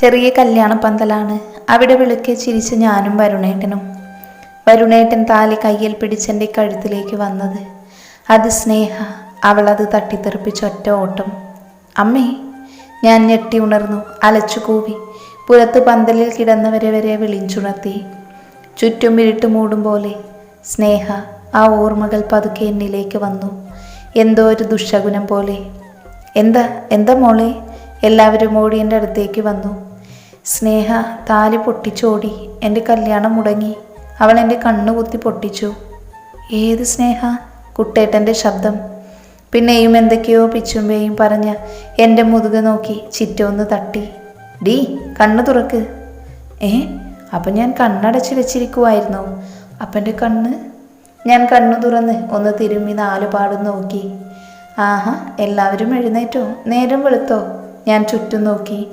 ചെറിയ കല്യാണ പന്തലാണ് അവിടെ വിളിക്കെ ചിരിച്ച് ഞാനും വരുണേട്ടനും. വരുണേട്ടൻ താലി കയ്യിൽ പിടിച്ചെന്റെ കഴുത്തിലേക്ക് വന്നത്. അത് സ്നേഹ അവളത് തട്ടിത്തെറിപ്പിച്ച ഒറ്റ ഓട്ടം. അമ്മേ ഞാൻ ഞെട്ടി ഉണർന്നു. അലച്ചു കൂവി. പുറത്ത് പന്തലിൽ കിടന്നവരെ വരെ വിളിച്ചുണർത്തി ചുറ്റും ഇരുട്ട് മൂടും പോലെ. സ്നേഹ ആ ഓർമ്മകൾ പതുക്കെ എന്നിലേക്ക് വന്നു. എന്തോ ഒരു ദുഷഗുണം പോലെ. എന്താ എന്താ മോളെ? എല്ലാവരും ഓടി എന്റെ അടുത്തേക്ക് വന്നു. സ്നേഹ താലി പൊട്ടിച്ചോടി. എന്റെ കല്യാണം മുടങ്ങി. അവൾ എന്റെ കണ്ണു കുത്തി പൊട്ടിച്ചു. ഏത് സ്നേഹ? കുട്ടേട്ടന്റെ ശബ്ദം. പിന്നെയും എന്തൊക്കെയോ പിച്ചുമ്പേയും പറഞ്ഞ് എന്റെ മുതുക നോക്കി ചിറ്റൊന്ന് തട്ടി. ഡീ കണ്ണു തുറക്ക്. ഏ അപ്പം ഞാൻ കണ്ണടച്ച് വെച്ചിരിക്കുമായിരുന്നു അപ്പന്റെ കണ്ണ്? ഞാൻ കണ്ണു തുറന്ന് ഒന്ന് തിരുമ്മി നാലുപാടും നോക്കി. ആഹാ എല്ലാവരും എഴുന്നേറ്റോ? നേരം വെളുത്തോ? ഞാൻ ചുറ്റും നോക്കി.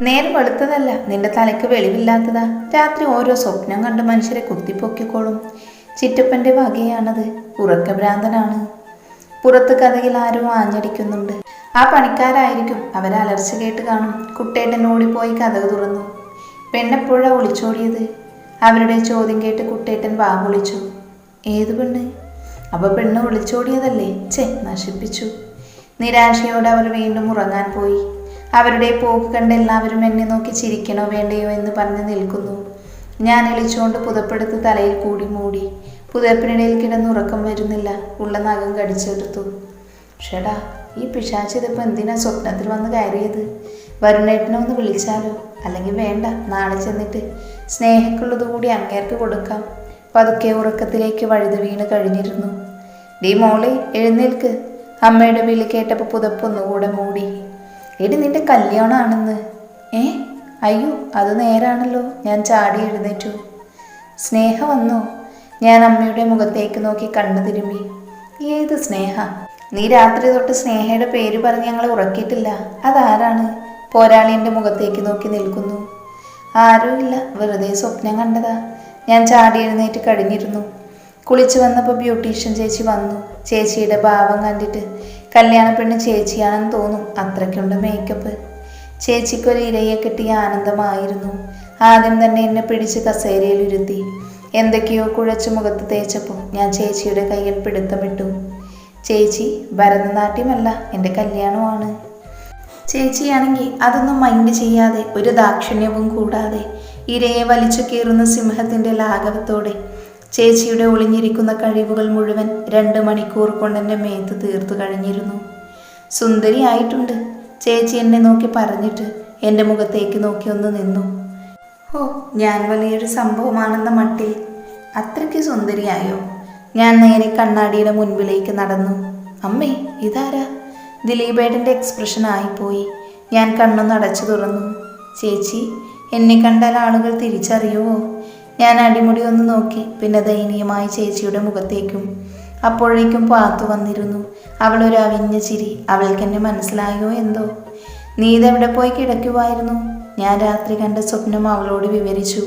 നേരം വെളുത്തതല്ല. നിന്റെ തലയ്ക്ക് വെളിവില്ലാത്തതാ. രാത്രി ഓരോ സ്വപ്നം കണ്ട് മനുഷ്യരെ കുത്തിപ്പൊക്കിക്കോളും. ചിറ്റപ്പന്റെ വകയാണത്. ഉറക്കഭ്രാന്തനാണ്. പുറത്ത് കഥയിൽ ആരും ആഞ്ഞടിക്കുന്നുണ്ട്. ആ പണിക്കാരായിരിക്കും. അവരെ അലർച്ച കേട്ട് കാണും. കുട്ടേട്ടൻ ഓടിപ്പോയി കഥക് തുറന്നു. പെണ്ണെപ്പോഴാ ഒളിച്ചോടിയത്? അവരുടെ ചോദ്യം കേട്ട് കുട്ടേട്ടൻ വാ ഏത് പെണ്ണ്? അവ പെണ്ണ് ഒളിച്ചോടിയതല്ലേ? ചെ നശിപ്പിച്ചു. നിരാശയോടെ അവർ വീണ്ടും ഉറങ്ങാൻ പോയി. അവരുടെ പോക്ക് കണ്ട് എല്ലാവരും എന്നെ നോക്കി ചിരിക്കണോ വേണ്ടയോ എന്ന് പറഞ്ഞ് നിൽക്കുന്നു. ഞാൻ എളിച്ചുകൊണ്ട് പുതപ്പെടുത്ത് തലയിൽ കൂടി മൂടി പുതപ്പിനിടയിൽ കിടന്ന് ഉറക്കം വരുന്നില്ല ഉള്ള നഖം കടിച്ചെടുത്തു. ഷടാ ഈ പിശാച്ച് ഇതിപ്പോൾ എന്തിനാ സ്വപ്നത്തിൽ വന്ന് കയറിയത്? വരുണേട്ടനെ ഒന്ന് വിളിച്ചാലോ? അല്ലെങ്കിൽ വേണ്ട നാളെ ചെന്നിട്ട് സ്നേഹക്കുള്ളത് കൂടി അങ്ങേർക്ക് കൊടുക്കാം. പതുക്കെ ഉറക്കത്തിലേക്ക് വഴുത് വീണ് കഴിഞ്ഞിരുന്നു. ഡീ മോളെ എഴുന്നേൽക്ക്. അമ്മയുടെ വിളി കേട്ടപ്പോൾ പുതപ്പൊന്നുകൂടെ മൂടി. എടി നിന്റെ കല്യാണമാണെന്ന് ഏ? അയ്യോ അത് നേരാണല്ലോ. ഞാൻ ചാടി എഴുന്നേറ്റു. സ്നേഹ വന്നു. ഞാൻ അമ്മയുടെ മുഖത്തേക്ക് നോക്കി കണ്ണു തിരുമ്മി. ഏത് സ്നേഹ? നീ രാത്രി തൊട്ട് സ്നേഹയുടെ പേര് പറഞ്ഞ് ഞങ്ങൾ ഉറക്കിയിട്ടില്ല. അതാരാണ്? പോരാളി എന്റെ മുഖത്തേക്ക് നോക്കി നിൽക്കുന്നു. ആരുമില്ല വെറുതെ സ്വപ്നം കണ്ടതാ. ഞാൻ ചാടി എഴുന്നേറ്റ് കഴിഞ്ഞിരുന്നു. കുളിച്ചു വന്നപ്പോൾ ബ്യൂട്ടീഷ്യൻ ചേച്ചി വന്നു. ചേച്ചിയുടെ ഭാവം കണ്ടിട്ട് കല്യാണ പെണ്ണ് ചേച്ചിയാണെന്ന് തോന്നും അത്രയ്ക്കുണ്ട് മേക്കപ്പ് ചേച്ചിക്കൊരു ഇരയെ കിട്ടിയ ആനന്ദമായിരുന്നു. ആദ്യം തന്നെ എന്നെ പിടിച്ച് കസേരയിൽ ഇരുത്തി. എന്തൊക്കെയോ കുഴച്ച് മുഖത്ത് തേച്ചപ്പോൾ ഞാൻ ചേച്ചിയുടെ കയ്യിൽ പിടുത്തമിട്ടു. ചേച്ചി ഭരതനാട്യമല്ല എന്റെ കല്യാണമാണ്. ചേച്ചിയാണെങ്കിൽ അതൊന്നും മൈൻഡ് ചെയ്യാതെ ഒരു ദാക്ഷിണ്യവും കൂടാതെ ഇരയെ വലിച്ചു കീറുന്ന സിംഹത്തിന്റെ ലാഘവത്തോടെ ചേച്ചിയുടെ ഒളിഞ്ഞിരിക്കുന്ന കഴിവുകൾ മുഴുവൻ രണ്ട് മണിക്കൂർ കൊണ്ട് എന്റെ മേത്ത് തീർത്തു കഴിഞ്ഞിരുന്നു. സുന്ദരിയായിട്ടുണ്ട് ചേച്ചി എന്നെ നോക്കി പറഞ്ഞിട്ട് എന്റെ മുഖത്തേക്ക് നോക്കി ഒന്ന് നിന്നു. ഓ ഞാൻ വലിയൊരു സംഭവമാണെന്ന മട്ടിൽ അത്രയ്ക്ക് സുന്ദരിയായോ? ഞാൻ നേരെ കണ്ണാടിയുടെ മുൻപിലേക്ക് നടന്നു. അമ്മേ ഇതാരാ? ദിലീപേടന്റെ എക്സ്പ്രഷൻ ആയിപ്പോയി. ഞാൻ കണ്ണൊന്ന് അടച്ചു തുറന്നു. ചേച്ചി എന്നെ കണ്ടാൽ ആളുകൾ തിരിച്ചറിയുമോ ഞാൻ അടിമുടി ഒന്ന് നോക്കി. പിന്നെ ദയനീയമായി ചേച്ചിയുടെ മുഖത്തേക്കും അപ്പോഴേക്കും പാത്തു വന്നിരുന്നു. അവളൊരു അവിഞ്ഞ ചിരി. അവൾക്കെന്നെ മനസ്സിലായോ എന്തോ? നീ ഇതെവിടെ പോയി കിടക്കുമായിരുന്നു ഞാൻ രാത്രി കണ്ട സ്വപ്നം അവളോട് വിവരിച്ചു.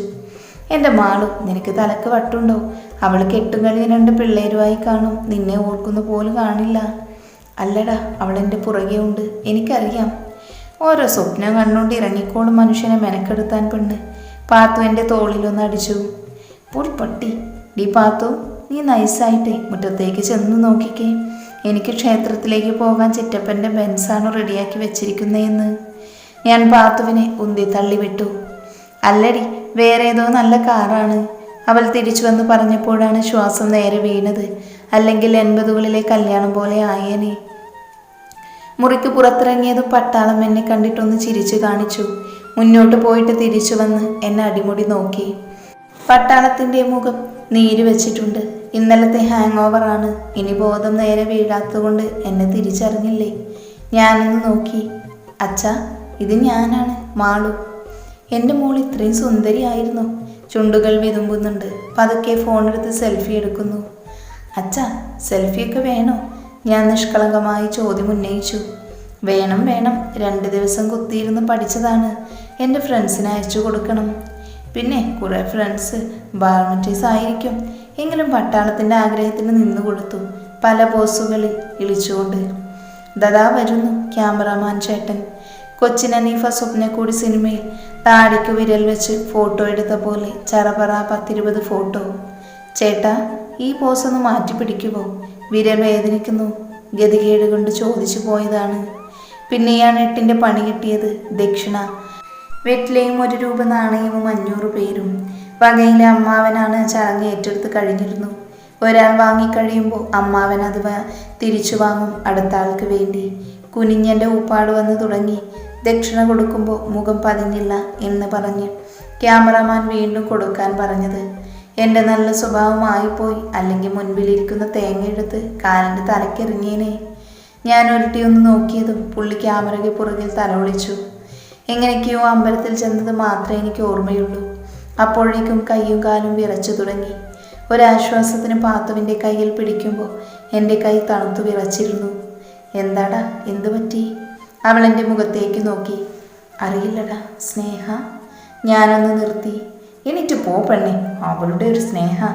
എന്റെ മാളു നിനക്ക് തലക്ക് വട്ടുണ്ടോ? അവൾ കെട്ടുകളി രണ്ട് പിള്ളേരുമായി കാണും. നിന്നെ ഓർക്കുന്നു പോലും കാണില്ല. അല്ലടാ അവൾ എന്റെ പുറകെ ഉണ്ട്. എനിക്കറിയാം. ഓരോ സ്വപ്നം കണ്ടുകൊണ്ട് ഇറങ്ങിക്കോളും മനുഷ്യനെ മെനക്കെടുത്താൻ പെണ്ണ്. പാത്തു എന്റെ തോളിലൊന്ന് അടിച്ചു. പൊടി പട്ടി ഡി പാത്തു നീ നൈസായിട്ടേ മുറ്റത്തേക്ക് ചെന്ന് നോക്കിക്കേ. എനിക്ക് ക്ഷേത്രത്തിലേക്ക് പോകാൻ ചിറ്റപ്പന്റെ ബെൻസാണ് റെഡിയാക്കി വെച്ചിരിക്കുന്നതെന്ന് ഞാൻ പാത്തുവിനെ ഉന്തി തള്ളിവിട്ടു അല്ലടി വേറെ ഏതോ നല്ല കാറാണ്. അവൾ തിരിച്ചു വന്ന് പറഞ്ഞപ്പോഴാണ് ശ്വാസം നേരെ വീണത്. അല്ലെങ്കിൽ എൺപതുകളിലെ കല്യാണം പോലെ ആയേനെ. മുറിക്ക് പുറത്തിറങ്ങിയതും പട്ടാളം എന്നെ കണ്ടിട്ടൊന്ന് ചിരിച്ചു കാണിച്ചു. മുന്നോട്ട് പോയിട്ട് തിരിച്ചു വന്ന് എന്നെ അടിമുടി നോക്കി. പട്ടാളത്തിന്റെ മുഖം നീര് വെച്ചിട്ടുണ്ട്. ഇന്നലത്തെ ഹാങ് ഓവറാണ് ഇനി ബോധം നേരെ വീഴാത്തതുകൊണ്ട് എന്നെ തിരിച്ചറിഞ്ഞില്ലേ? ഞാനൊന്ന് നോക്കി. അച്ഛാ ഇത് ഞാനാണ് മാളു. എന്റെ മോൾ ഇത്രയും സുന്ദരിയായിരുന്നു. ചുണ്ടുകൾ വിതുമ്പുന്നുണ്ട്. പതുക്കെ ഫോണെടുത്ത് സെൽഫി എടുക്കുന്നു. അച്ഛാ സെൽഫിയൊക്കെ വേണോ? ഞാൻ നിഷ്കളങ്കമായി ചോദ്യം ഉന്നയിച്ചു. വേണം വേണം. രണ്ട് ദിവസം കുത്തിയിരുന്ന് പഠിച്ചതാണ്. എന്റെ ഫ്രണ്ട്സിന് അയച്ചു കൊടുക്കണം. പിന്നെ കുറേ ഫ്രണ്ട്സ് ബാർമറ്റീസ് ആയിരിക്കും എങ്കിലും പട്ടാളത്തിന്റെ ആഗ്രഹത്തിന് നിന്നു കൊടുത്തു. പല പോസുകളിൽ ഇളിച്ചുകൊണ്ട്. ദദാ വരുന്നു ക്യാമറാമാൻ ചേട്ടൻ. കൊച്ചിൻ അനീഫ സ്വപ്നക്കൂടി സിനിമയിൽ താടിക്ക് വിരൽ വെച്ച് ഫോട്ടോ എടുത്ത പോലെ ചറപറ പത്തിരുപത് ഫോട്ടോ ചേട്ടാ ഈ പോസ് ഒന്ന് മാറ്റി പിടിക്കുമോ വിരൽ വേദനിക്കുന്നു. ഗതികേട് കൊണ്ട് ചോദിച്ചു പോയതാണ്. പിന്നെയാണ് എട്ടിന്റെ പണി കിട്ടിയത് ദക്ഷിണ. വെറ്റിലയും ഒരു രൂപ നാണയവും അഞ്ഞൂറ് പേരും. വകയിലെ അമ്മാവനാണ് ചടങ്ങ് ഏറ്റെടുത്ത് കഴിഞ്ഞിരുന്നു. ഒരാൾ വാങ്ങിക്കഴിയുമ്പോൾ അമ്മാവൻ അത് തിരിച്ചു വാങ്ങും അടുത്ത ആൾക്ക് വേണ്ടി. കുനിഞ്ഞന്റെ ഊപ്പാട് വന്ന് തുടങ്ങി. ദക്ഷിണ കൊടുക്കുമ്പോൾ മുഖം പതിഞ്ഞില്ല എന്ന് പറഞ്ഞ് ക്യാമറമാൻ വീണ്ടും കൊടുക്കാൻ പറഞ്ഞത്. എന്റെ നല്ല സ്വഭാവമായിപ്പോയി അല്ലെങ്കിൽ മുൻപിലിരിക്കുന്ന തേങ്ങ എടുത്ത് കാലിന്റെ തലക്കെറിഞ്ഞേനെ ഞാൻ ഉരുട്ടിയൊന്ന് നോക്കിയതും പുള്ളി ക്യാമറയ്ക്ക് പുറകിൽ തലൊളിച്ചു എങ്ങനെയൊക്കെയോ അമ്പലത്തിൽ ചെന്നത് മാത്രമേ എനിക്ക് ഓർമ്മയുള്ളൂ. അപ്പോഴേക്കും കൈയും കാലും വിറച്ചു തുടങ്ങി. ഒരാശ്വാസത്തിന് പാത്തുവിന്റെ കയ്യിൽ പിടിക്കുമ്പോൾ എന്റെ കൈ തണുത്തു വിറച്ചിരുന്നു. എന്താടാ എന്തു പറ്റി? അവൾ എന്റെ മുഖത്തേക്ക് നോക്കി. അറിയില്ലടാ സ്നേഹ ഞാനൊന്ന് നിർത്തി. എണീറ്റ് പോ പെണ്ണെ അവളുടെ ഒരു സ്നേഹ.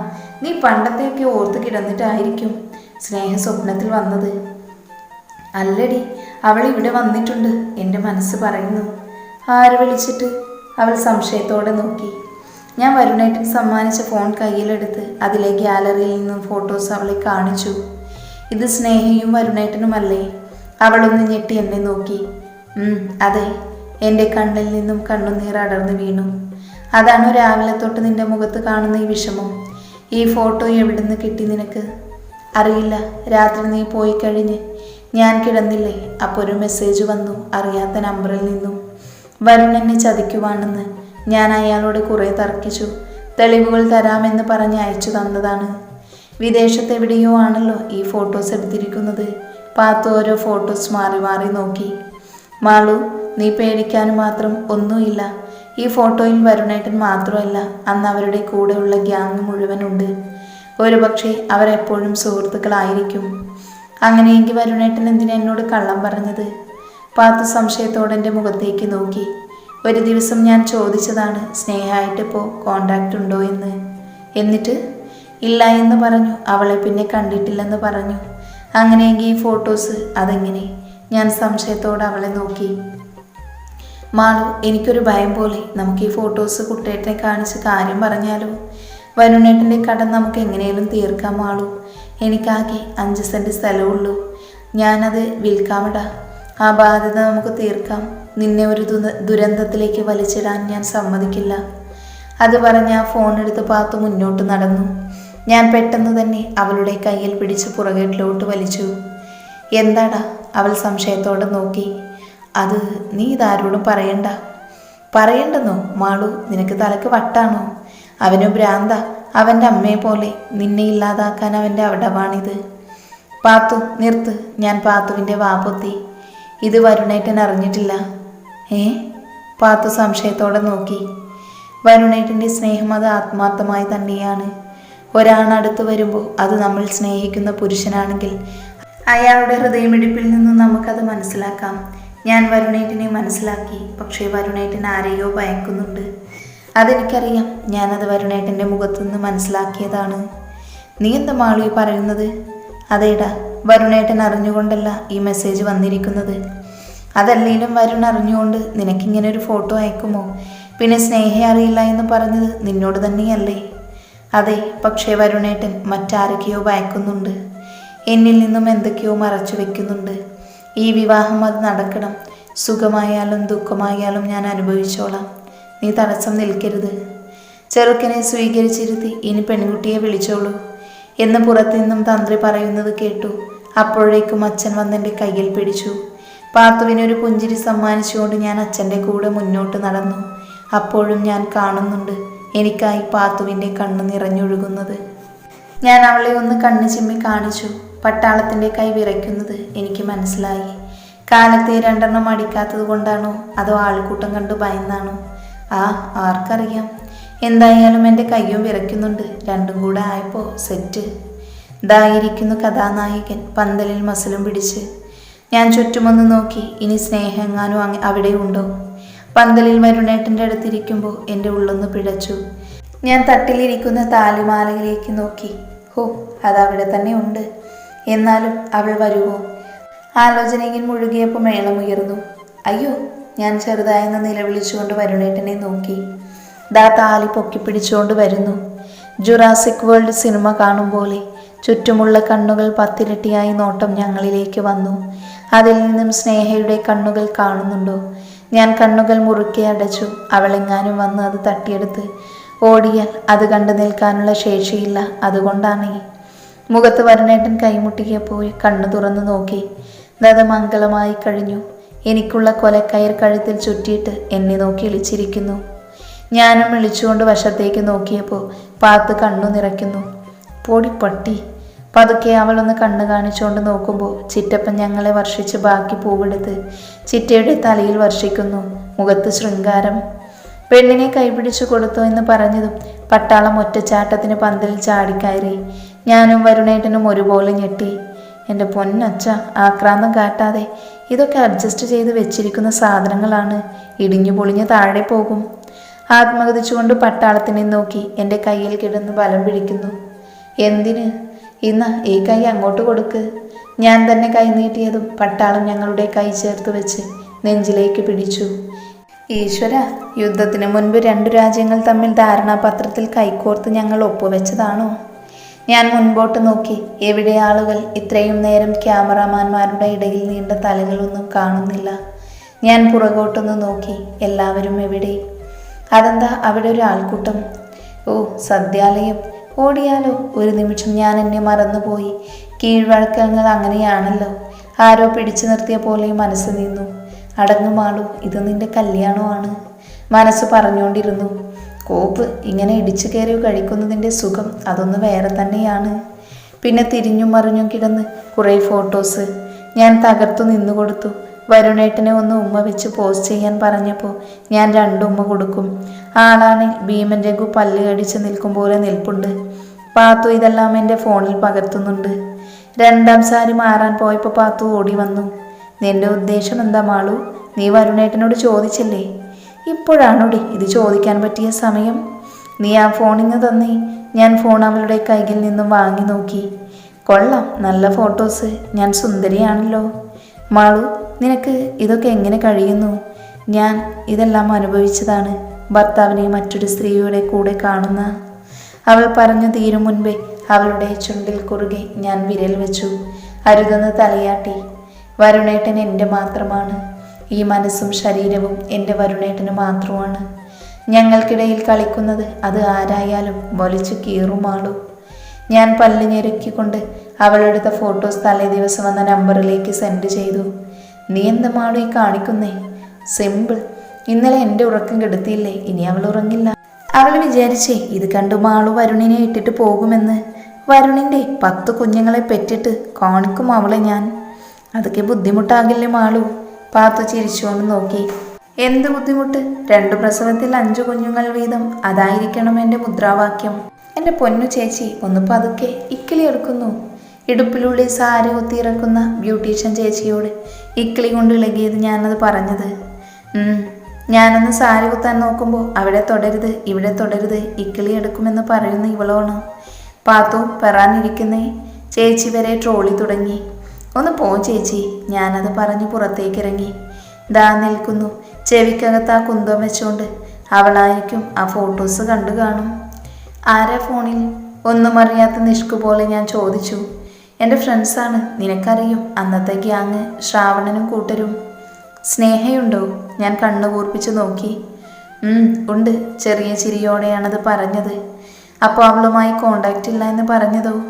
നീ പണ്ടത്തെയൊക്കെ ഓർത്ത് കിടന്നിട്ടായിരിക്കും സ്നേഹ സ്വപ്നത്തിൽ വന്നത്. അല്ലടി അവൾ ഇവിടെ വന്നിട്ടുണ്ട് എന്റെ മനസ്സ് പറയുന്നു. ആര് വിളിച്ചിട്ട്? അവൾ സംശയത്തോടെ നോക്കി. ഞാൻ വരുണേട്ടന് സമ്മാനിച്ച ഫോൺ കയ്യിലെടുത്ത് അതിലെ ഗ്യാലറിയിൽ നിന്നും ഫോട്ടോസ് അവളെ കാണിച്ചു. ഇത് സ്നേഹയും വരുണേട്ടനുമല്ലേ? അവളൊന്ന് ഞെട്ടി എന്നെ നോക്കി. അതെ. എന്റെ കണ്ണിൽ നിന്നും കണ്ണുനീർ അടർന്നു വീണു. അതാണോ രാവിലെ തൊട്ട് നിന്റെ മുഖത്ത് കാണുന്ന ഈ വിഷമം? ഈ ഫോട്ടോ എവിടുന്ന് കിട്ടി നിനക്ക്? അറിയില്ല. രാത്രി നീ പോയി കഴിഞ്ഞ്. ഞാൻ കിടന്നില്ലേ? അപ്പോൾ ഒരു മെസ്സേജ് വന്നു. അറിയാത്ത നമ്പറിൽ നിന്നും. വരുൺ എന്നെ ചതിക്കുവാണെന്ന് ഞാൻ അയാളോട് കുറേ തർക്കിച്ചു. തെളിവുകൾ തരാമെന്ന് പറഞ്ഞ് അയച്ചു തന്നതാണ്. വിദേശത്ത് എവിടെയോ ആണല്ലോ ഈ ഫോട്ടോസ് എടുത്തിരിക്കുന്നത്. പാത്തു ഓരോ ഫോട്ടോസ് മാറി മാറി നോക്കി. മാളു നീ പേടിക്കാൻ മാത്രം ഒന്നുമില്ല. ഈ ഫോട്ടോയിൽ വരുണേട്ടൻ മാത്രമല്ല അന്ന് അവരുടെ കൂടെയുള്ള ഗ്യാങ് മുഴുവനുണ്ട് ഒരുപക്ഷെ അവരെപ്പോഴും സുഹൃത്തുക്കളായിരിക്കും. അങ്ങനെയെങ്കിൽ വരുണേട്ടൻ എന്തിനെന്നോട് കള്ളം പറഞ്ഞത്? പാത്തു സംശയത്തോടെ എന്റെ മുഖത്തേക്ക് നോക്കി. ഒരു ദിവസം ഞാൻ ചോദിച്ചതാണ് സ്നേഹമായിട്ടിപ്പോൾ കോണ്ടാക്റ്റ് ഉണ്ടോ എന്ന്? എന്നിട്ട് ഇല്ല എന്ന് പറഞ്ഞു. അവളെ പിന്നെ കണ്ടിട്ടില്ലെന്ന് പറഞ്ഞു. അങ്ങനെയെങ്കിൽ ഈ ഫോട്ടോസ് അതെങ്ങനെ? ഞാൻ സംശയത്തോടെ അവളെ നോക്കി. മാളു എനിക്കൊരു ഭയം പോലെ. നമുക്ക് ഈ ഫോട്ടോസ് കുട്ടേട്ടനെ കാണിച്ച് കാര്യം പറഞ്ഞാലോ? വരുണേട്ടന്റെ കട നമുക്ക് എങ്ങനെയും തീർക്കാം മാളു. എനിക്കാകെ അഞ്ച് സെന്റ് സ്ഥലമുള്ളൂ ഞാനത് വിൽക്കാമടാ. ആ ബാധ്യത നമുക്ക് തീർക്കാം. നിന്നെ ഒരു ദുര- ദുരന്തത്തിലേക്ക് വലിച്ചിടാൻ ഞാൻ സമ്മതിക്കില്ല. അത് പറഞ്ഞ് ആ ഫോൺ എടുത്ത് പാത്തു മുന്നോട്ട് നടന്നു. ഞാൻ പെട്ടെന്ന് തന്നെ അവളുടെ കയ്യിൽ പിടിച്ച് പുറകേട്ടിലോട്ട് വലിച്ചു. എന്താടാ? അവൾ സംശയത്തോടെ നോക്കി. അത് നീ ഇതാരോടും പറയണ്ട. പറയണ്ടെന്നോ? മാളു നിനക്ക് തലക്ക് വട്ടാണോ? അവന് ഭ്രാന്ത. അവന്റെ അമ്മയെ പോലെ നിന്നെ ഇല്ലാതാക്കാൻ അവന്റെ അവിടവാണിത്. പാത്തു നിർത്ത്. ഞാൻ പാത്തുവിന്റെ വാപ്പൊത്തി ഇത് വരുണേട്ടൻ അറിഞ്ഞിട്ടില്ല. ഏ? പാത്തു സംശയത്തോടെ നോക്കി. വരുണേട്ടന്റെ സ്നേഹം അത് ആത്മാർത്ഥമായി തന്നെയാണ്. ഒരാളടുത്ത് വരുമ്പോൾ അത് നമ്മൾ സ്നേഹിക്കുന്ന പുരുഷനാണെങ്കിൽ അയാളുടെ ഹൃദയമിടിപ്പിൽ നിന്നും നമുക്കത് മനസ്സിലാക്കാം. ഞാൻ വരുണേറ്റിനെ മനസ്സിലാക്കി പക്ഷേ വരുണേറ്റൻ ആരെയോ ഭയക്കുന്നുണ്ട്. അതെനിക്കറിയാം. ഞാനത് വരുണേട്ടന്റെ മുഖത്തുനിന്ന് മനസ്സിലാക്കിയതാണ്. നീ എന്താ മാളി പറയുന്നത്? അതേടാ വരുണേട്ടൻ അറിഞ്ഞുകൊണ്ടല്ല ഈ മെസ്സേജ് വന്നിരിക്കുന്നത്. അതല്ലേലും വരുൺ അറിഞ്ഞുകൊണ്ട് നിനക്കിങ്ങനെ ഒരു ഫോട്ടോ അയക്കുമോ? പിന്നെ സ്നേഹ അറിയില്ല എന്ന് പറഞ്ഞത് നിന്നോട് തന്നെയല്ലേ? അതെ പക്ഷേ വരുണേട്ടൻ മറ്റാരൊക്കെയോ ഭയക്കുന്നുണ്ട്. എന്നിൽ നിന്നും എന്തൊക്കെയോ മറച്ചു വെക്കുന്നുണ്ട്. ഈ വിവാഹം അത് നടക്കണം. സുഖമായാലും ദുഃഖമായാലും ഞാൻ അനുഭവിച്ചോളാം. നീ തടസ്സം നിൽക്കരുത്. ചെറുക്കനെ സ്വീകരിച്ചിരുത്തി ഇനി പെൺകുട്ടിയെ വിളിച്ചോളൂ. എന്ന് പുറത്തുനിന്നും തന്ത്രി പറയുന്നത് കേട്ടു. അപ്പോഴേക്കും അച്ഛൻ വന്നെന്റെ കയ്യിൽ പിടിച്ചു. പാത്തുവിനൊരു പുഞ്ചിരി സമ്മാനിച്ചുകൊണ്ട് ഞാൻ അച്ഛന്റെ കൂടെ മുന്നോട്ട് നടന്നു. അപ്പോഴും ഞാൻ കാണുന്നുണ്ട്. എനിക്കായി പാത്തുവിന്റെ കണ്ണ് നിറഞ്ഞൊഴുകുന്നത്. ഞാൻ അവളെ ഒന്ന് കണ്ണു ചിമ്മി കാണിച്ചു. പട്ടാളത്തിന്റെ കൈ വിറയ്ക്കുന്നത് എനിക്ക് മനസ്സിലായി. കാലത്തെ രണ്ടെണ്ണം അടിക്കാത്തത് കൊണ്ടാണോ? അതോ ആൾക്കൂട്ടം കണ്ടു ഭയന്നാണോ? ആ ആർക്കറിയാം. എന്തായാലും എന്റെ കയ്യും വിറയ്ക്കുന്നുണ്ട്. രണ്ടും കൂടെ ആയപ്പോൾ സെറ്റ്. ഇതായിരിക്കുന്നു കഥാനായകൻ. പന്തലിൽ മസിലും പിടിച്ച്. ഞാൻ ചുറ്റുമൊന്ന് നോക്കി. ഇനി സ്നേഹങ്ങാനും അവിടെ ഉണ്ടോ? പന്തലിൽ വരുണേട്ടന്റെ അടുത്തിരിക്കുമ്പോൾ എന്റെ ഉള്ളൊന്ന് പിടച്ചു. ഞാൻ തട്ടിലിരിക്കുന്ന താലിമാലയിലേക്ക് നോക്കി. ഹോ അതവിടെ തന്നെ ഉണ്ട്. എന്നാലും അവൾ വരുമോ ആലോചനയിൽ മുഴുകിയപ്പോൾ മേളമുയർന്നു. അയ്യോ ഞാൻ ചെറുതായെന്ന് നിലവിളിച്ചുകൊണ്ട് വരുണേട്ടനെ നോക്കി. ദാ താലി പൊക്കി പിടിച്ചുകൊണ്ട് വരുന്നു. ജുറാസിക് വേൾഡ് സിനിമ കാണും പോലെ ചുറ്റുമുള്ള കണ്ണുകൾ പത്തിരട്ടിയായി നോട്ടം ഞങ്ങളിലേക്ക് വന്നു. അതിൽ നിന്നും സ്നേഹയുടെ കണ്ണുകൾ കാണുന്നുണ്ടോ? ഞാൻ കണ്ണുകൾ മുറുക്കെ അടച്ചു. അവളെങ്ങാനും വന്ന് അത് തട്ടിയെടുത്ത് ഓടിയാൽ അത് കണ്ടു നിൽക്കാനുള്ള ശേഷിയില്ല. അതുകൊണ്ടാണ്. മുഖത്ത് വരണേട്ടൻ കൈമുട്ടിയപ്പോൾ കണ്ണു തുറന്നു നോക്കി. നത മംഗളമായി കഴിഞ്ഞു. എനിക്കുള്ള കൊലക്കയർ കഴുത്തിൽ ചുറ്റിയിട്ട് എന്നെ നോക്കി ഇളിച്ചിരിക്കുന്നു. ഞാനും വിളിച്ചുകൊണ്ട് വശത്തേക്ക് നോക്കിയപ്പോൾ പാത്ത് കണ്ണു നിറയ്ക്കുന്നു. പൊടി പട്ടി. പതുക്കെ അവളൊന്ന് കണ്ണ് കാണിച്ചുകൊണ്ട് നോക്കുമ്പോൾ ചിറ്റപ്പൻ ഞങ്ങളെ വർഷിച്ച് ബാക്കി പൂവെടുത്ത് ചിറ്റയുടെ തലയിൽ വർഷിക്കുന്നു. മുഖത്ത് ശൃംഗാരം. പെണ്ണിനെ കൈപിടിച്ചു കൊടുത്തു എന്ന് പറഞ്ഞതും പട്ടാളം ഒറ്റച്ചാട്ടത്തിന് പന്തലിൽ ചാടിക്കയറി ഞാനും വരുണേട്ടനും ഒരുപോലെ ഞെട്ടി. എന്റെ പൊന്നച്ച ആക്രാന്തം കാട്ടാതെ ഇതൊക്കെ അഡ്ജസ്റ്റ് ചെയ്ത് വെച്ചിരിക്കുന്ന സാധനങ്ങളാണ്. ഇടിഞ്ഞു പൊളിഞ്ഞ് താഴെ പോകും. ആത്മഗതിച്ചുകൊണ്ട് പട്ടാളത്തിനെ നോക്കി എന്റെ കയ്യിൽ കിടന്ന് ബലം പിടിക്കുന്നു. എന്തിന്? ഇന്ന് ഈ കൈ അങ്ങോട്ട് കൊടുക്ക്. ഞാൻ തന്നെ കൈ നീട്ടിയതും പട്ടാളം ഞങ്ങളുടെ കൈ ചേർത്ത് വെച്ച് നെഞ്ചിലേക്ക് പിടിച്ചു. ഈശ്വര യുദ്ധത്തിന് മുൻപ് രണ്ടു രാജ്യങ്ങൾ തമ്മിൽ ധാരണാപത്രത്തിൽ കൈകോർത്ത് ഞങ്ങൾ ഒപ്പുവെച്ചതാണോ? ഞാൻ മുൻപോട്ട് നോക്കി എവിടെ ആളുകൾ ഇത്രയും നേരം ക്യാമറാമാന്മാരുടെ ഇടയിൽ നീണ്ട തലകളൊന്നും കാണുന്നില്ല. ഞാൻ പുറകോട്ടൊന്ന് നോക്കി എല്ലാവരും എവിടെ? അതെന്താ അവിടെ ഒരു ആൾക്കൂട്ടം? ഓ സദ്യാലയം. ഓടിയാലോ? ഒരു നിമിഷം ഞാൻ എന്നെ മറന്നുപോയി. കീഴ്വഴക്കങ്ങൾ അങ്ങനെയാണല്ലോ. ആരോ പിടിച്ചു നിർത്തിയ പോലെ മനസ്സ് നിന്നു. അടങ്ങുമാളു ഇത് നിന്റെ കല്യാണമാണ്. മനസ്സ് പറഞ്ഞുകൊണ്ടിരുന്നു കോപ്പ് ഇങ്ങനെ ഇടിച്ചു കയറി കഴിക്കുന്നതിന്റെ സുഖം അതൊന്ന് വേറെ തന്നെയാണ്. പിന്നെ തിരിഞ്ഞും മറിഞ്ഞും കിടന്ന് കുറേ ഫോട്ടോസ് ഞാൻ തകർത്തു നിന്നു കൊടുത്തു വരുണേട്ടനെ ഒന്ന് ഉമ്മ വെച്ച് പോസ്റ്റ് ചെയ്യാൻ പറഞ്ഞപ്പോൾ ഞാൻ രണ്ടുമ്മ കൊടുക്കും. ആളാണ് ഭീമൻ രഘു പല്ല് കടിച്ച് നിൽക്കും പോലെ നിൽപ്പുണ്ട്. പാത്തു ഇതെല്ലാം എന്റെ ഫോണിൽ പകർത്തുന്നുണ്ട്. രണ്ടാം സാരി മാറാൻ പോയപ്പോൾ പാത്തു ഓടി വന്നു. നിന്റെ ഉദ്ദേശം എന്താ മാളു? നീ വരുണേട്ടനോട് ചോദിച്ചില്ലേ? ഇപ്പോഴാണോടി ഇത് ചോദിക്കാൻ പറ്റിയ സമയം? നീ ആ ഫോണിന് തന്നേ. ഞാൻ ഫോൺ അവളുടെ കൈയിൽ നിന്നും വാങ്ങി നോക്കി. കൊള്ളാം നല്ല ഫോട്ടോസ് ഞാൻ സുന്ദരിയാണല്ലോ. മാളു നിനക്ക് ഇതൊക്കെ എങ്ങനെ കഴിയുന്നു? ഞാൻ ഇതെല്ലാം അനുഭവിച്ചതാണ്. ഭർത്താവിനെ മറ്റൊരു സ്ത്രീയുടെ കൂടെ കാണുന്ന. അവൾ പറഞ്ഞു തീരും മുൻപേ അവളുടെ ചുണ്ടിൽ കുറുകെ ഞാൻ വിരൽ വെച്ചു. അരുതെന്ന് തലയാട്ടി. വരുണേട്ടൻ എന്റെ മാത്രമാണ്. ഈ മനസ്സും ശരീരവും എന്റെ വരുണേട്ടന് മാത്രമാണ്. ഞങ്ങൾക്കിടയിൽ കളിക്കുന്നത് അത് ആരായാലും വലിച്ചു കീറുമാളൂ. ഞാൻ പല്ല് ഞെരുക്കിക്കൊണ്ട് അവളെടുത്ത ഫോട്ടോസ് തലേ ദിവസം വന്ന നമ്പറിലേക്ക് സെൻഡ് ചെയ്തു. നീ എന്താ ഈ കാണിക്കുന്നേ? സിമ്പിൾ ഇന്നലെ എന്റെ ഉറക്കം കെടുത്തിയില്ലേ? ഇനി അവൾ ഉറങ്ങില്ല. അവൾ വിചാരിച്ചേ ഇത് കണ്ടു മാളു വരുണിനെ ഇട്ടിട്ട് പോകുമെന്ന്. വരുണിന്റെ പത്ത് കുഞ്ഞുങ്ങളെ പെറ്റിട്ട് കാണിക്കും അവളെ ഞാൻ. അതൊക്കെ ബുദ്ധിമുട്ടാകില്ലേ മാളു? പാത്തു ചിരിച്ചുകൊണ്ട് നോക്കി. എന്ത് ബുദ്ധിമുട്ട്? രണ്ടു പ്രസവത്തിൽ അഞ്ചു കുഞ്ഞുങ്ങൾ വീതം. അതായിരിക്കണം എന്റെ മുദ്രാവാക്യം. എന്റെ പൊന്നു ചേച്ചി ഒന്ന് പതുക്കെ ഇക്കിളി എടുക്കുന്നു. ഇടുപ്പിലുള്ളിൽ സാരി കുത്തിയിറക്കുന്ന ബ്യൂട്ടീഷ്യൻ ചേച്ചിയോട് ഇക്കിളി കൊണ്ട് ഇളകിയത് ഞാനത് പറഞ്ഞത്. ഞാനൊന്ന് സാരി കുത്താൻ നോക്കുമ്പോൾ അവിടെ തുടരുത് ഇവിടെ തുടരുത് ഇക്കിളി എടുക്കുമെന്ന് പറയുന്ന ഇവളാണ്. പാത്തു പെറാനിരിക്കുന്നേ. ചേച്ചി വരെ ട്രോളി തുടങ്ങി. ഒന്ന് പോ ചേച്ചി ഞാനത് പറഞ്ഞ് പുറത്തേക്ക് ഇറങ്ങി ദാ നിൽക്കുന്നു. ചെവിക്കകത്ത് ആ കുന്തം വെച്ചുകൊണ്ട് അവളായിരിക്കും ആ ഫോട്ടോസ് കണ്ടു കാണും. ആരാ ഫോണിൽ? ഒന്നും അറിയാത്ത നിഷ്കു പോലെ ഞാൻ ചോദിച്ചു. എന്റെ ഫ്രണ്ട്സാണ്. നിനക്കറിയും? അന്നത്തെ ഗ്യാങ് ശ്രാവണനും കൂട്ടരും. സ്നേഹയുണ്ടോ? ഞാൻ കണ്ണു കൂർപ്പിച്ച് നോക്കി. ഉണ്ട്. ചെറിയ ചിരിയോടെയാണത് പറഞ്ഞത്. അപ്പോൾ അവളുമായി കോണ്ടാക്റ്റ് ഇല്ല എന്ന് പറഞ്ഞതോ?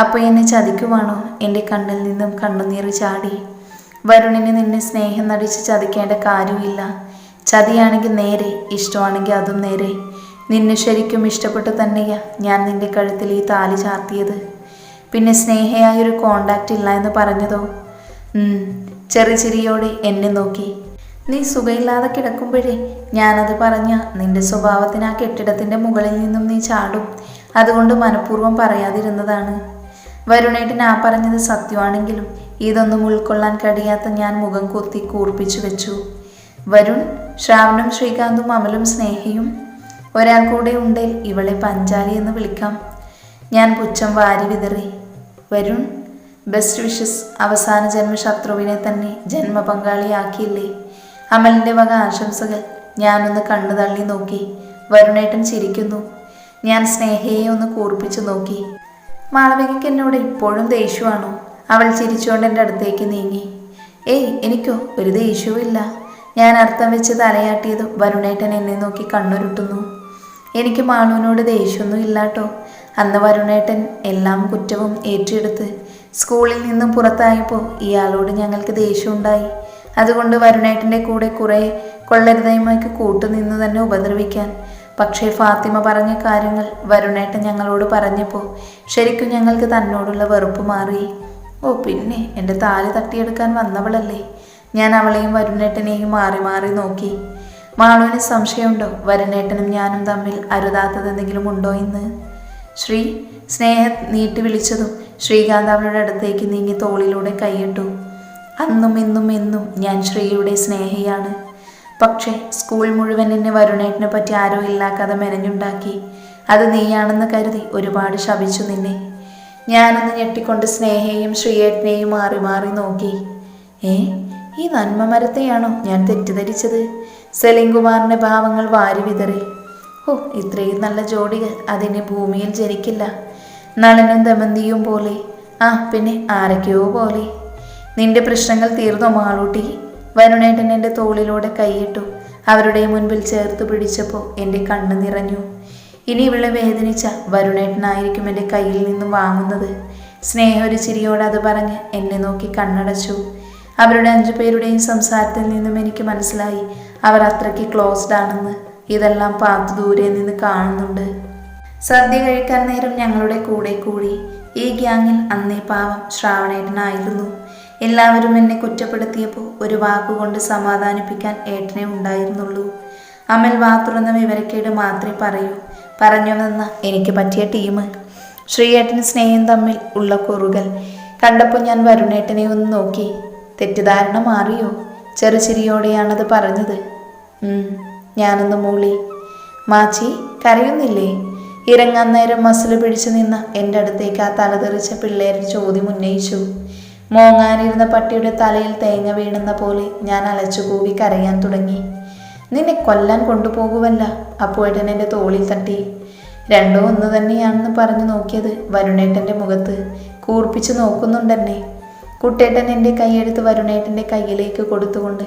അപ്പോൾ എന്നെ ചതിക്കുവാണോ? എന്റെ കണ്ണിൽ നിന്നും കണ്ണുനീർ ചാടി. വരുണിന് നിന്നെ സ്നേഹം നടിച്ച് ചതിക്കേണ്ട കാര്യമില്ല ചതിയാണെങ്കിൽ നേരെ ഇഷ്ടമാണെങ്കിൽ അതും നേരെ. നിന്നെ ശരിക്കും ഇഷ്ടപ്പെട്ട് തന്നെയാ ഞാൻ നിന്റെ കഴുത്തിൽ ഈ താലി ചാർത്തിയത്. പിന്നെ സ്നേഹയായൊരു കോണ്ടാക്റ്റ് ഇല്ല എന്ന് പറഞ്ഞതോ? ചെറിയ ചിരിയോടെ എന്നെ നോക്കി. നീ സുഖമില്ലാതെ കിടക്കുമ്പോഴേ ഞാനത് പറഞ്ഞ നിന്റെ സ്വഭാവത്തിന് ആ കെട്ടിടത്തിന്റെ മുകളിൽ നിന്നും നീ ചാടും. അതുകൊണ്ട് മനഃപൂർവം പറയാതിരുന്നതാണ്. വരുണേട്ടൻ ആ പറഞ്ഞത് സത്യമാണെങ്കിലും ഇതൊന്നും ഉൾക്കൊള്ളാൻ കഴിയാത്ത ഞാൻ മുഖം കൊത്തി കൂർപ്പിച്ചു വെച്ചു. വരുൺ ശ്രാവണും ശ്രീകാന്തും അമലും സ്നേഹയും ഒരാൾ കൂടെ ഉണ്ടേൽ ഇവളെ പഞ്ചാലി എന്ന് വിളിക്കാം. ഞാൻ പുച്ഛം വാരി വിതറി. വരുൺ ബെസ്റ്റ് വിഷസ് അവസാന ജന്മശത്രുവിനെ തന്നെ ജന്മപങ്കാളിയാക്കിയില്ലേ? അമലിന്റെ വക ആശംസകൾ ഞാനൊന്ന് കണ്ണു തള്ളി നോക്കി. വരുണേട്ടൻ ചിരിക്കുന്നു. ഞാൻ സ്നേഹയെ ഒന്ന് കൂർപ്പിച്ചു നോക്കി. മാളവികയ്ക്ക് എന്നോട് ഇപ്പോഴും ദേഷ്യമാണോ? അവൾ ചിരിച്ചുകൊണ്ട് എന്റെ അടുത്തേക്ക് നീങ്ങി. ഏയ് എനിക്കോ ഒരു ദേഷ്യവും ഇല്ല. ഞാൻ അർത്ഥം വെച്ച് തലയാട്ടിയതും വരുണേട്ടൻ എന്നെ നോക്കി കണ്ണുരുട്ടുന്നു. എനിക്ക് മാളുവിനോട് ദേഷ്യമൊന്നും ഇല്ലാട്ടോ. അന്ന് വരുണേട്ടൻ എല്ലാം കുറ്റവും ഏറ്റെടുത്ത് സ്കൂളിൽ നിന്നും പുറത്തായപ്പോൾ ഇയാളോട് ഞങ്ങൾക്ക് ദേഷ്യമുണ്ടായി. അതുകൊണ്ട് വരുണേട്ടന്റെ കൂടെ കുറേ കൊള്ളരുതായ്മയ്ക്ക് കൂട്ടുനിന്ന് തന്നെ ഉപദ്രവിക്കാൻ. പക്ഷേ ഫാത്തിമ പറഞ്ഞ കാര്യങ്ങൾ വരുണേട്ടൻ ഞങ്ങളോട് പറഞ്ഞപ്പോൾ ശരിക്കും ഞങ്ങൾക്ക് തന്നോടുള്ള വെറുപ്പ് മാറി. ഓ പിന്നെ എന്റെ താലി തട്ടിയെടുക്കാൻ വന്നവളല്ലേ? ഞാൻ അവളെയും വരുണേട്ടനെയും മാറി മാറി നോക്കി. മാളുവിന് സംശയമുണ്ടോ? വരുണേട്ടനും ഞാനും തമ്മിൽ അരുതാത്തത് എന്തെങ്കിലും ഉണ്ടോ എന്ന് ശ്രീ സ്നേഹ നീട്ടി വിളിച്ചതും ശ്രീകാന്ത് അവളുടെ അടുത്തേക്ക് നീങ്ങി തോളിലൂടെ കൈയിട്ടു. അന്നും ഇന്നും എന്നും ഞാൻ ശ്രീയുടെ സ്നേഹിയാണ്. പക്ഷേ സ്കൂൾ മുഴുവൻ എന്നെ വരുണേട്ടിനെ പറ്റി ആരോ ഇല്ലാക്കാതെ മെനഞ്ഞുണ്ടാക്കി. അത് നീയാണെന്ന് കരുതി ഒരുപാട് ശപിച്ചു നിന്നെ. ഞാനൊന്ന് ഞെട്ടിക്കൊണ്ട് സ്നേഹയെയും ശ്രീയേട്ടനെയും മാറി മാറി നോക്കി. ഏ ഈ നന്മ മരത്തെയാണോ ഞാൻ തെറ്റിദ്ധരിച്ചത്? സെലിംകുമാറിന്റെ ഭാവങ്ങൾ വാരി വിതറി. ഓ ഇത്രയും നല്ല ജോഡികൾ അതിന് ഭൂമിയിൽ ജനിക്കില്ല. നളനും ദമന്തിയും പോലെ. ആ പിന്നെ ആരൊക്കെയോ പോലെ. നിന്റെ പ്രശ്നങ്ങൾ തീർന്നോ മാളൂട്ടി? വരുണേട്ടൻ എന്റെ തോളിലൂടെ കൈയിട്ടു. അവരുടെ മുൻപിൽ ചേർത്ത് പിടിച്ചപ്പോൾ എന്റെ കണ്ണ് നിറഞ്ഞു. ഇനി ഇവളെ വേദനിച്ച വരുണേട്ടനായിരിക്കും എന്റെ കയ്യിൽ നിന്നും വാങ്ങുന്നത്. സ്നേഹ ഒരു ചിരിയോടെ അത് പറഞ്ഞ് എന്നെ നോക്കി കണ്ണടച്ചു. അവരുടെ അഞ്ചു പേരുടെയും സംസാരത്തിൽ നിന്നും എനിക്ക് മനസ്സിലായി. അവർ അത്രയ്ക്ക് ക്ലോസ്ഡ് ആണെന്ന്. ഇതെല്ലാം പാത്തു ദൂരെ നിന്ന് കാണുന്നുണ്ട്. സദ്യ കഴിക്കാൻ നേരം ഞങ്ങളുടെ കൂടെ കൂടി. ഈ ഗ്യാങ്ങിൽ അന്നേ പാവം ശ്രാവണേട്ടനായിരുന്നു. എല്ലാവരും എന്നെ കുറ്റപ്പെടുത്തിയപ്പോൾ ഒരു വാക്കുകൊണ്ട് സമാധാനിപ്പിക്കാൻ ഏട്ടനെ ഉണ്ടായിരുന്നുള്ളൂ. അമൽ വാ തുറന്ന വിവരക്കേട് മാത്രമേ പറയൂ. പറഞ്ഞു നിന്ന എനിക്ക് പറ്റിയ ടീം. ശ്രീയേട്ടന് സ്നേഹം തമ്മിൽ ഉള്ള കുറുകൽ. കണ്ടപ്പോൾ ഞാൻ വരുണേട്ടനെ ഒന്ന് നോക്കി. തെറ്റിദ്ധാരണ മാറിയോ? ചെറുചിരിയോടെയാണത് പറഞ്ഞത്. ഞാനൊന്ന് മൂളി. മാച്ചി കരയുന്നില്ലേ? ഇറങ്ങാൻ നേരം മസിൽ പിടിച്ചു നിന്ന എന്റെ അടുത്തേക്ക് ആ തലതെറിച്ച പിള്ളേർ ചോദ്യം ഉന്നയിച്ചു. മോങ്ങാനിരുന്ന പട്ടിയുടെ തലയിൽ തേങ്ങ വീണെന്ന പോലെ ഞാൻ അലച്ചു കൂവി കരയാൻ തുടങ്ങി. നിന്നെ കൊല്ലാൻ കൊണ്ടുപോകുവല്ല അപ്പോഴേട്ടൻ എന്റെ തോളിൽ തട്ടി. രണ്ടോ ഒന്ന് തന്നെയാണെന്ന് പറഞ്ഞു നോക്കിയത് വരുണേട്ടന്റെ മുഖത്ത്. കൂർപ്പിച്ചു നോക്കുന്നുണ്ടെന്നെ. കുട്ടേട്ടൻ എന്റെ കൈയെടുത്ത് വരുണേട്ടന്റെ കയ്യിലേക്ക് കൊടുത്തുകൊണ്ട്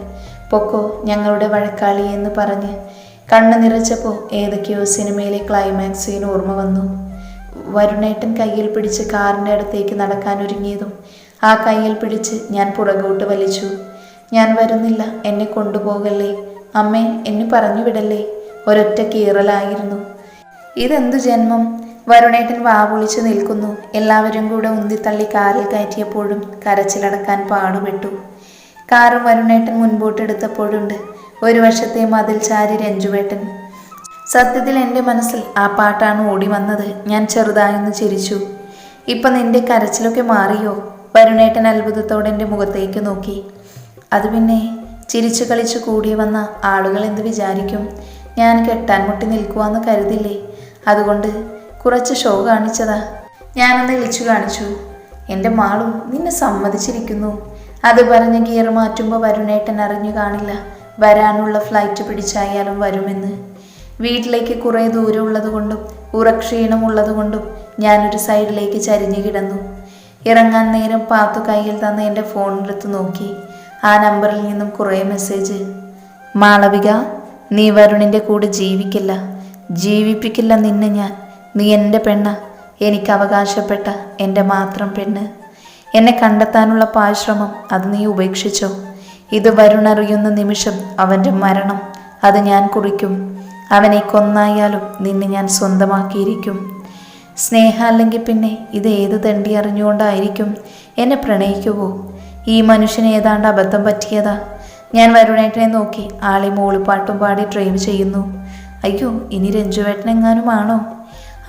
പൊക്കോ ഞങ്ങളുടെ വഴക്കാളി എന്ന് പറഞ്ഞ് കണ്ണു നിറച്ചപ്പോൾ ഏതൊക്കെയോ സിനിമയിലെ ക്ലൈമാക്സ് സീൻ ഓർമ്മ വന്നു. വരുണേട്ടൻ കയ്യിൽ പിടിച്ച് കാറിന്റെ അടുത്തേക്ക് നടക്കാൻ ഒരുങ്ങിയതും ആ കയ്യിൽ പിടിച്ച് ഞാൻ പുറകോട്ട് വലിച്ചു. ഞാൻ വരുന്നില്ല എന്നെ കൊണ്ടുപോകല്ലേ? അമ്മേ എന്നെ പറഞ്ഞു വിടല്ലേ ഒരൊറ്റ കീറലായിരുന്നു. ഇതെന്തു ജന്മം വരുണേട്ടൻ വാപൊളിച്ചു നിൽക്കുന്നു. എല്ലാവരും കൂടെ ഉന്തിത്തള്ളി കാറിൽ കയറ്റിയപ്പോഴും കരച്ചിലടക്കാൻ പാടുപെട്ടു. കാറ് വരുണേട്ടൻ മുൻപോട്ടെടുത്തപ്പോഴുണ്ട് ഒരു വശത്തെ മതിൽ ചാരി രഞ്ജുവേട്ടൻ. സത്യത്തിൽ എന്റെ മനസ്സിൽ ആ പാട്ടാണ് ഓടി വന്നത്. ഞാൻ ചെറുതായൊന്ന് ചിരിച്ചു. ഇപ്പൊ നിന്റെ കരച്ചിലൊക്കെ മാറിയോ? വരുണേട്ടൻ അത്ഭുതത്തോടെ എന്റെ മുഖത്തേക്ക് നോക്കി. അത് പിന്നെ ചിരിച്ചു കളിച്ചു കൂടി വന്ന ആളുകൾ എന്ത് വിചാരിക്കും? ഞാൻ കെട്ടാൻ മുട്ടി നിൽക്കുവാന്ന് കരുതില്ലേ? അതുകൊണ്ട് കുറച്ച് ഷോ കാണിച്ചതാ. ഞാനൊന്ന് ഇളിച്ചു കാണിച്ചു. എന്റെ മാളും നിന്നെ സമ്മതിച്ചിരിക്കുന്നു. അത് പറഞ്ഞ് ഗിയർ മാറ്റുമ്പോൾ വരുണേട്ടൻ അറിഞ്ഞു കാണില്ല. വരാനുള്ള ഫ്ലൈറ്റ് പിടിച്ചായാലും വരുമെന്ന്. വീട്ടിലേക്ക് കുറേ ദൂരം ഉള്ളതുകൊണ്ടും ഉറക്ഷീണമുള്ളതുകൊണ്ടും ഞാനൊരു സൈഡിലേക്ക് ചരിഞ്ഞു കിടന്നു. ഇറങ്ങാൻ നേരം പാത്തു കയ്യിൽ തന്ന എന്റെ ഫോണിലെടുത്ത് നോക്കി. ആ നമ്പറിൽ നിന്നും കുറേ മെസ്സേജ് മാളവിക നീ വരുണിന്റെ കൂടെ ജീവിക്കില്ല. ജീവിപ്പിക്കില്ല നിന്നെ ഞാൻ. നീ എന്റെ പെണ്ണ. എനിക്ക് അവകാശപ്പെട്ട എന്റെ മാത്രം പെണ്ണ്. എന്നെ കണ്ടെത്താനുള്ള പാശ്രമം അത് നീ ഉപേക്ഷിച്ചോ. ഇത് വരുണറിയുന്ന നിമിഷം അവന്റെ മരണം അത് ഞാൻ കുറിക്കും. അവനെ കൊന്നായാലും നിന്നെ ഞാൻ സ്വന്തമാക്കിയിരിക്കും. സ്നേഹ അല്ലെങ്കിൽ പിന്നെ ഇത് ഏത് തണ്ടി അറിഞ്ഞുകൊണ്ടായിരിക്കും എന്നെ പ്രണയിക്കുവോ? ഈ മനുഷ്യന് ഏതാണ്ട് അബദ്ധം പറ്റിയതാ. ഞാൻ വരുണേട്ടനെ നോക്കി ആളെ മോളിപ്പാട്ടും പാടി ഡ്രൈവ് ചെയ്യുന്നു. അയ്യോ ഇനി രഞ്ജുവേട്ടനെങ്ങാനുമാണോ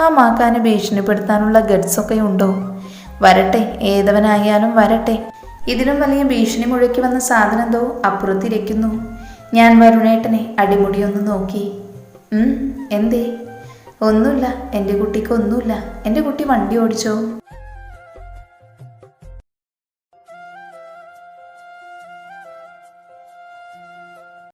ആ മാക്കാനെ ഭീഷണിപ്പെടുത്താനുള്ള ഗഡ്സൊക്കെ ഉണ്ടോ? വരട്ടെ ഏതവനായാലും വരട്ടെ. ഇതിലും വലിയ ഭീഷണി മുഴക്കി വന്ന സാധനം എന്തോ അപ്പുറത്തിരിക്കുന്നു. ഞാൻ വരുണേട്ടനെ അടിമുടിയൊന്ന് നോക്കി. എന്തേ? ഒന്നുമില്ല എന്റെ കുട്ടിക്ക് ഒന്നുമില്ല. എന്റെ കുട്ടി വണ്ടി ഓടിച്ചോ?